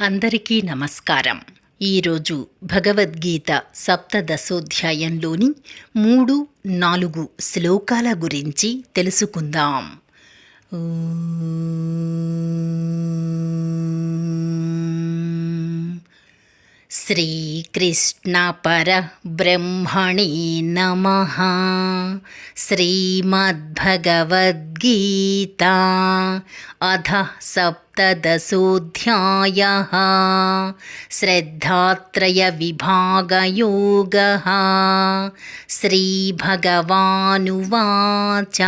అందరికీ నమస్కారం. ఈరోజు భగవద్గీత సప్తదశోధ్యాయంలోని మూడు నాలుగు శ్లోకాల గురించి తెలుసుకుందాం. श्रीकृष्णपरब्रह्मणे नमः। श्रीमद्भगवद्गीता अधः सप्तदशोऽध्यायः। श्रद्धात्रयविभागयोगः। श्रीभगवानुवाच।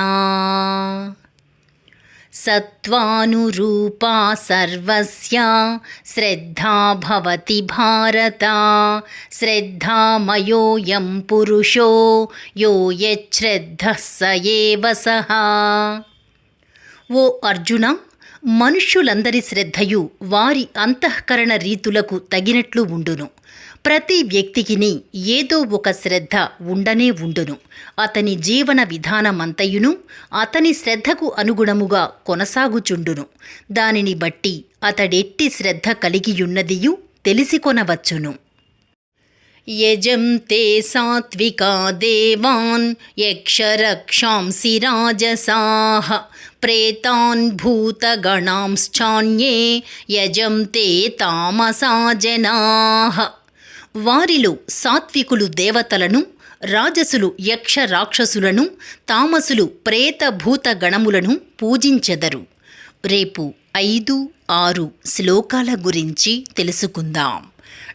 సత్వానురూపా సర్వస్య శ్రద్ధా భవతి భారత శ్రద్ధామయోయం పురుషో యో యశ్రద్ధ స ఏవ సహ ఓ అర్జున మనుష్యులందరి శ్రద్ధయు వారి అంతఃకరణ రీతులకు తగినట్లు ఉండును. ప్రతి వ్యక్తికిని ఏదో ఒక శ్రద్ధ ఉండనే ఉండును. అతని జీవన విధానమంతయును అతని శ్రద్ధకు అనుగుణముగా కొనసాగుచుండును. దానిని బట్టి అతడెట్టి శ్రద్ధ కలిగియున్నదియు తెలిసికొనవచ్చును. యజంతే సాత్వికా దేవాన్ యక్షరక్షాంసి రాజసాః ప్రేతాన్ భూతగణాంశ్చాన్యే యజంతే తామసా జనాః వారిలో సాత్వికులు దేవతలను రాజసులు యక్ష రాక్షసులను తామసులు ప్రేతభూతగణములను గణములను పూజించెదరు। రేపు ఐదు ఆరు శ్లోకాల గురించి తెలుసుకుందాం।